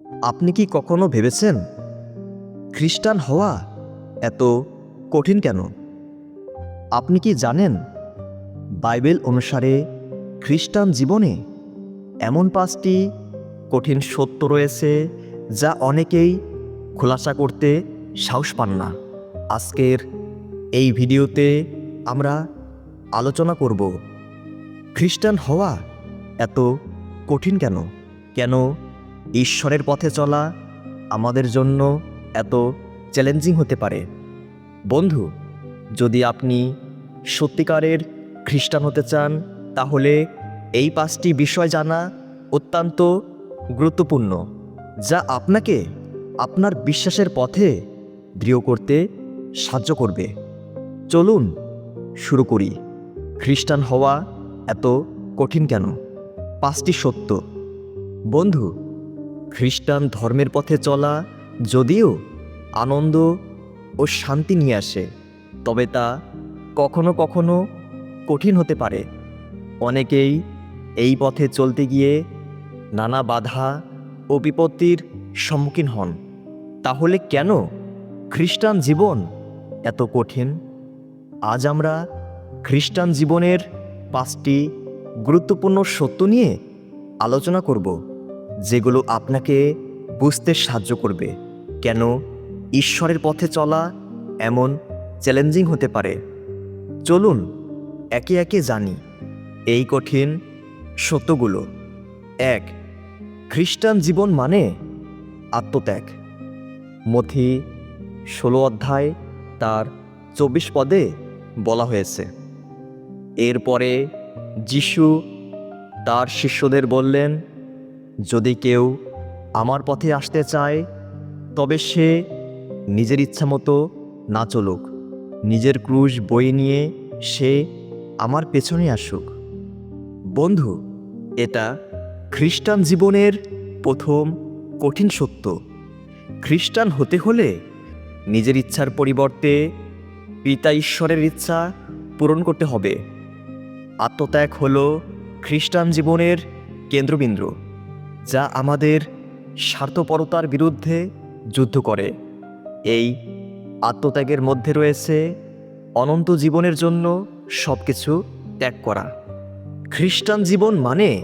আপনি কি কখনো ভেবেছেন খ্রিস্টান হওয়া এত কঠিন কেন? আপনি কি জানেন বাইবেল অনুসারে খ্রিস্টান জীবনে এমন পাঁচটি কঠিন সত্য রয়েছে যা অনেকেই খোলাসা করতে সাহস পান না। আজকের এই ভিডিওতে আমরা আলোচনা করব, খ্রিস্টান হওয়া এত কঠিন কেন? কেন ঈশ্বরের পথে চলা আমাদের জন্য এত চ্যালেঞ্জিং হতে পারে। বন্ধু, যদি আপনি সত্যিকারের খ্রিস্টান হতে চান, তাহলে এই পাঁচটি বিষয় জানা অত্যন্ত গুরুত্বপূর্ণ, যা আপনাকে আপনার বিশ্বাসের পথে দৃঢ় করতে সাহায্য করবে। চলুন শুরু করি। খ্রিস্টান হওয়া এত কঠিন কেন? পাঁচটি সত্য। বন্ধু খ্রিস্টান ধর্মের পথে চলা, যদিও আনন্দ ও শান্তি নিয়ে আসে, তবে তা কখনো কখনো কঠিন হতে পারে। অনেকেই এই পথে চলতে গিয়ে নানা বাধা ও বিপত্তির সম্মুখীন হন। তাহলে কেন খ্রিস্টান জীবন এত কঠিন? আজ আমরা খ্রিস্টান জীবনের পাঁচটি গুরুত্বপূর্ণ সত্য নিয়ে আলোচনা করব। যেগুলো আপনাকে বুঝতে সাহায্য করবে। কেন? ঈশ্বরের পথে চলা এমন চ্যালেঞ্জিং হতে পারে। চলুন, একে একে জানি। এই কঠিন সত্যগুলো। এক, খ্রিস্টান জীবন মানে? আত্মত্যাগ। মথি ষোলো অধ্যায়, তার চব্বিশ পদে বলা হয়েছে। এরপরে যিশু তার শিষ্যদের বললেন যদি কেউ আমার পথে আসতে চায়, তবে সে নিজের ইচ্ছা মতো না চলুক। নিজের ক্রুশ বই নিয়ে সে আমার পেছনে আসুক। বন্ধু, এটা খ্রিস্টান জীবনের প্রথম কঠিন সত্য। খ্রিস্টান হতে হলে নিজের ইচ্ছার পরিবর্তে পিতা ঈশ্বরের ইচ্ছা পূরণ করতে হবে। আত্মত্যাগ হল খ্রিস্টান জীবনের কেন্দ্রবিন্দু। যা আমাদের স্বার্থপরতার বিরুদ্ধে যুদ্ধ করে। এই আত্মত্যাগের মধ্যে রয়েছে অনন্ত জীবনের জন্য সব কিছু ত্যাগ করা। খ্রিস্টান জীবন মানে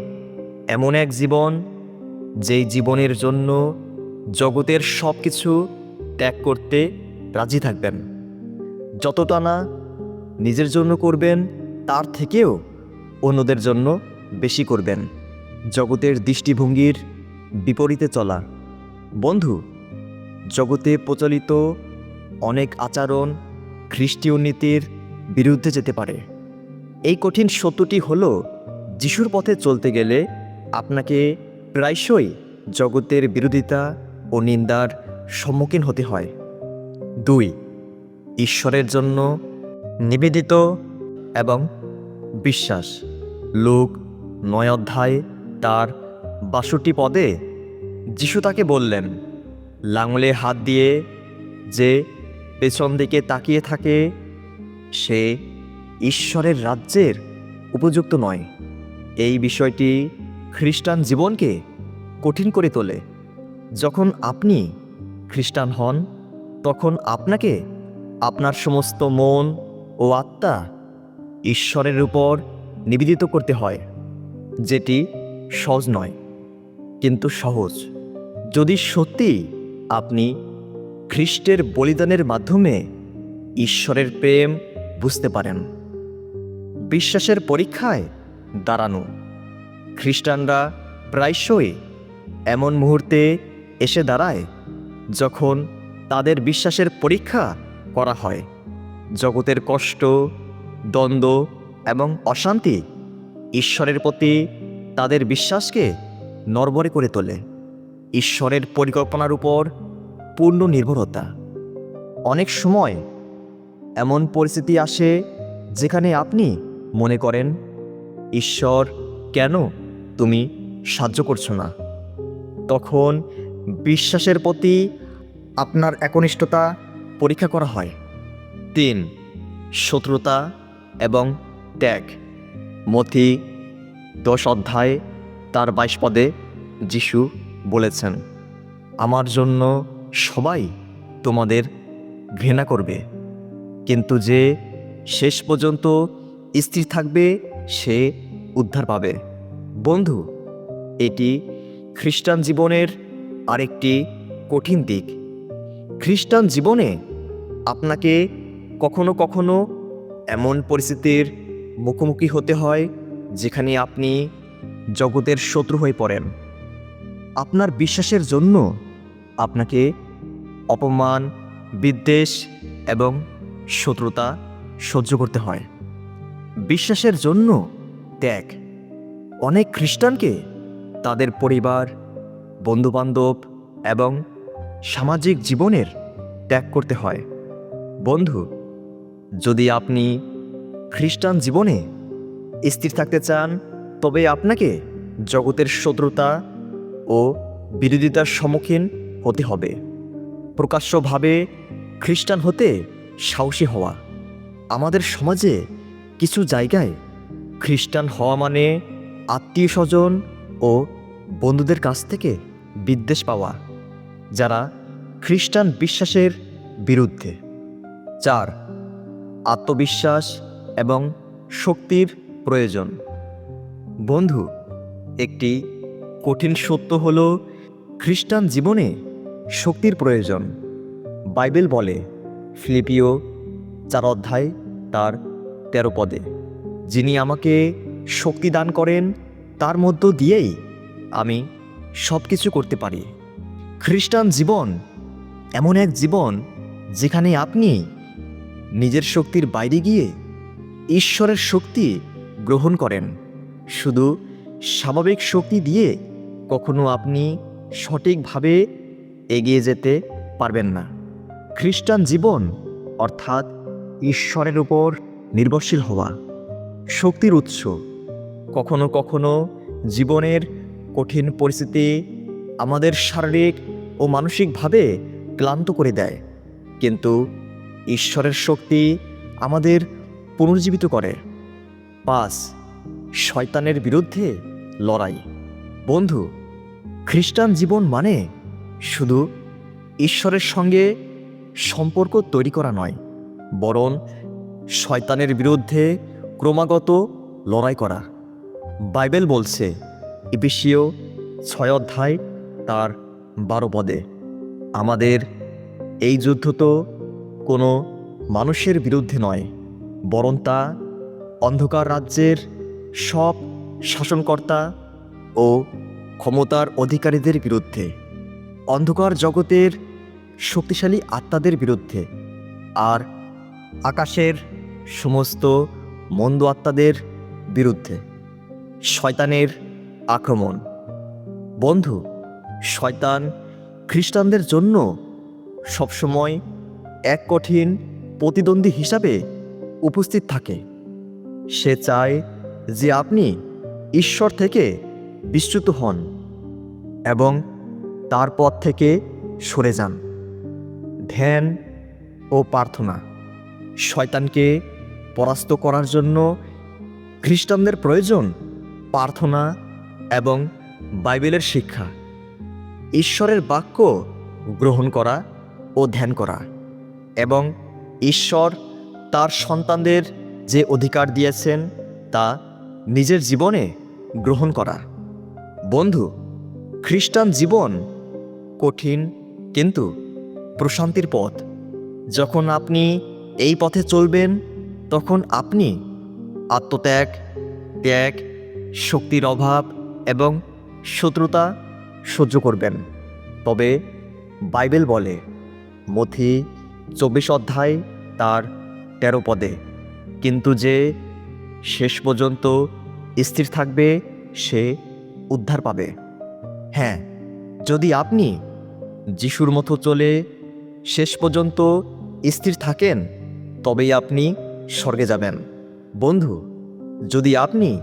এমন এক জীবন যেই জীবনের জন্য জগতের সব কিছু ত্যাগ করতে রাজি থাকবেন। যতটা না নিজের জন্য করবেন, তার থেকেও অন্যদের জন্য বেশি করবেন। জগতের দৃষ্টিভঙ্গির বিপরীতে চলা। বন্ধু, জগতে প্রচলিত অনেক আচরণ খ্রিস্টীয় নীতির বিরুদ্ধে যেতে পারে। এই কঠিন সত্যটি হল, যিশুর পথে চলতে গেলে আপনাকে প্রায়শই জগতের বিরোধিতা ও নিন্দার সম্মুখীন হতে হয়। দুই, ঈশ্বরের জন্য নিবেদিত এবং বিশ্বাস। লোক নয় অধ্যায় তার বাষট্টি পদে যিশু তাকে বললেন, লাঙলে হাত দিয়ে যে পেছন দিকে তাকিয়ে থাকে, সে ঈশ্বরের রাজ্যের উপযুক্ত নয়। এই বিষয়টি খ্রিস্টান জীবনকে কঠিন করে তোলে। যখন আপনি খ্রিস্টান হন, তখন আপনাকে আপনার সমস্ত মন ও আত্মা ঈশ্বরের উপর নিবেদিত করতে হয়, যেটি সহজ নয়, কিন্তু সহজ। যদি সত্যি আপনি খ্রিস্টের বলিদানের মাধ্যমে ঈশ্বরের প্রেম বুঝতে পারেন, বিশ্বাসের পরীক্ষায় দাঁড়ানো, খ্রিস্টানরা প্রায়শই এমন মুহূর্তে এসে দাঁড়ায় যখন তাদের বিশ্বাসের পরীক্ষা করা হয়। জগতের কষ্ট, দ্বন্দ্ব এবং অশান্তি ঈশ্বরের প্রতি তাদের বিশ্বাসকে নরবরে করে তোলে। ঈশ্বরের পরিকল্পনার উপর পূর্ণ নির্ভরতা। অনেক সময় এমন পরিস্থিতি আসে যেখানে আপনি মনে করেন, ঈশ্বর, কেন তুমি সাহায্য করছ না? তখন বিশ্বাসের প্রতি আপনার একনিষ্ঠতা পরীক্ষা করা হয়। তিন, শত্রুতা এবং ত্যাগ। মথি দশ অধ্যায়, তার বাইশ পদে যিশু বলেছেন, আমার জন্য সবাই তোমাদের ঘৃণা করবে, কিন্তু যে শেষ পর্যন্ত স্থির থাকবে, সে উদ্ধার পাবে। বন্ধু, এটি খ্রিস্টান জীবনের আরেকটি কঠিন দিক। খ্রিস্টান জীবনে আপনাকে কখনো কখনো এমন পরিস্থিতির মুখোমুখি হতে হয় যেখানে আপনি জগতের শত্রু হয়ে পড়েন। আপনার বিশ্বাসের জন্য আপনাকে অপমান, বিদ্বেষ এবং শত্রুতা সহ্য করতে হয়। বিশ্বাসের জন্য ত্যাগ। অনেক খ্রিস্টানকে তাদের পরিবার, বন্ধুবান্ধব এবং সামাজিক জীবনের ত্যাগ করতে হয়। বন্ধু, যদি আপনি খ্রিস্টান জীবনে স্থির থাকতে চান, তবে আপনাকে জগতের শত্রুতা ও বিরোধিতার সম্মুখীন হতে হবে। প্রকাশ্যভাবে খ্রিস্টান হতে সাহসী হওয়া। আমাদের সমাজে কিছু জায়গায় খ্রিস্টান হওয়া মানে আত্মীয় স্বজন ও বন্ধুদের কাছ থেকে বিদ্বেষ পাওয়া, যারা খ্রিস্টান বিশ্বাসের বিরুদ্ধে। চার, আত্মবিশ্বাস এবং শক্তির প্রয়োজন। বন্ধু, একটি কঠিন সত্য হল, খ্রিস্টান জীবনে শক্তির প্রয়োজন। বাইবেল বলে, ফিলিপিও চার অধ্যায় তার তেরো পদে, যিনি আমাকে শক্তি দান করেন, তার মধ্য দিয়েই আমি সব কিছু করতে পারি। খ্রিস্টান জীবন এমন এক জীবন যেখানে আপনি নিজের শক্তির বাইরে গিয়ে ঈশ্বরের শক্তি গ্রহণ করেন। শুধু স্বাভাবিক শক্তি দিয়ে কখনো আপনি সঠিকভাবে এগিয়ে যেতে পারবেন না। খ্রিস্টান জীবন অর্থাৎ ঈশ্বরের উপর নির্ভরশীল হওয়া শক্তির উৎস। কখনো কখনো জীবনের কঠিন পরিস্থিতি আমাদের শারীরিক ও মানসিকভাবে ক্লান্ত করে দেয়। কিন্তু ঈশ্বরের শক্তি আমাদের পুনর্জীবিত করে। পাঁচ শয়তানের বিরুদ্ধে লড়াই। বন্ধু, খ্রিস্টান জীবন মানে শুধু ঈশ্বরের সঙ্গে সম্পর্ক তৈরি করা নয়, বরং শয়তানের বিরুদ্ধে ক্রমাগত লড়াই করা। বাইবেল বলছে ইপিসীয় ছয় অধ্যায় তার বারো পদে, আমাদের এই যুদ্ধ তো কোনো মানুষের বিরুদ্ধে নয়, বরং তা অন্ধকার রাজ্যের সব শাসনকর্তা ও ক্ষমতার অধিকারীদের বিরুদ্ধে, অন্ধকার জগতের শক্তিশালী আত্মাদের বিরুদ্ধে আর আকাশের সমস্ত মন্দ আত্মাদের বিরুদ্ধে শয়তানের আক্রমণ। বন্ধু, শয়তান খ্রিস্টানদের জন্য সবসময় এক কঠিন প্রতিদ্বন্দ্বী হিসাবে উপস্থিত থাকে। সে চায় যে আপনি ঈশ্বর থেকে বিচ্যুত হন এবং তার পথ থেকে সরে যান। ধ্যান ও প্রার্থনা শয়তানকে পরাস্ত করার জন্য খ্রিস্টানদের প্রয়োজন প্রার্থনা এবং বাইবেলের শিক্ষা। ঈশ্বরের বাক্য গ্রহণ করা ও ধ্যান করা এবং ঈশ্বর তার সন্তানদের যে অধিকার দিয়েছেন তা নিজের জীবনে গ্রহণ করা। বন্ধু, খ্রিস্টান জীবন কঠিন কিন্তু প্রশান্তির পথ। যখন আপনি এই পথে চলবেন, তখন আপনি আত্মত্যাগ, ত্যাগ, শক্তির অভাব এবং শত্রুতা সহ্য করবেন। তবে বাইবেল বলে মথি চব্বিশ অধ্যায় তার তেরো পদে কিন্তু যে শেষ পর্যন্ত স্থির থাকবে, সে উদ্ধার পাবে। হ্যাঁ যদি আপনি যিশুর মতো চলে শেষ পর্যন্ত স্থির থাকেন, তবেই আপনি স্বর্গে যাবেন। বন্ধু, যদি আপনি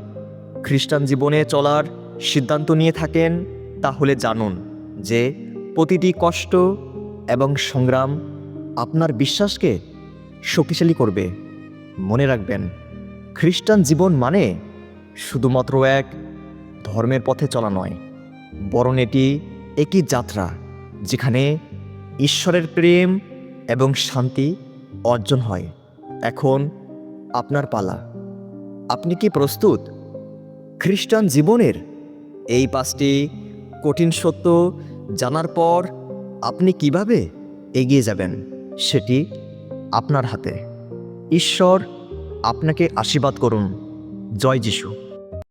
খ্রিস্টান জীবনে চলার সিদ্ধান্ত নিয়ে থাকেন, তাহলে জানুন যে প্রতিটি কষ্ট এবং সংগ্রাম আপনার বিশ্বাসকে শক্তিশালী করবে। মনে রাখবেন, খ্রিস্টান জীবন মানে শুধুমাত্র এক ধর্মের পথে চলা নয়, বরং এটি একই যাত্রা যেখানে ঈশ্বরের প্রেম এবং শান্তি অর্জন হয়। এখন আপনার পালা। আপনি কি প্রস্তুত? খ্রিস্টান জীবনের এই পাঁচটি কঠিন সত্য জানার পর আপনি কীভাবে এগিয়ে যাবেন, সেটি আপনার হাতে। ঈশ্বর আপনাকে আশীর্বাদ করুন। জয় যিশু।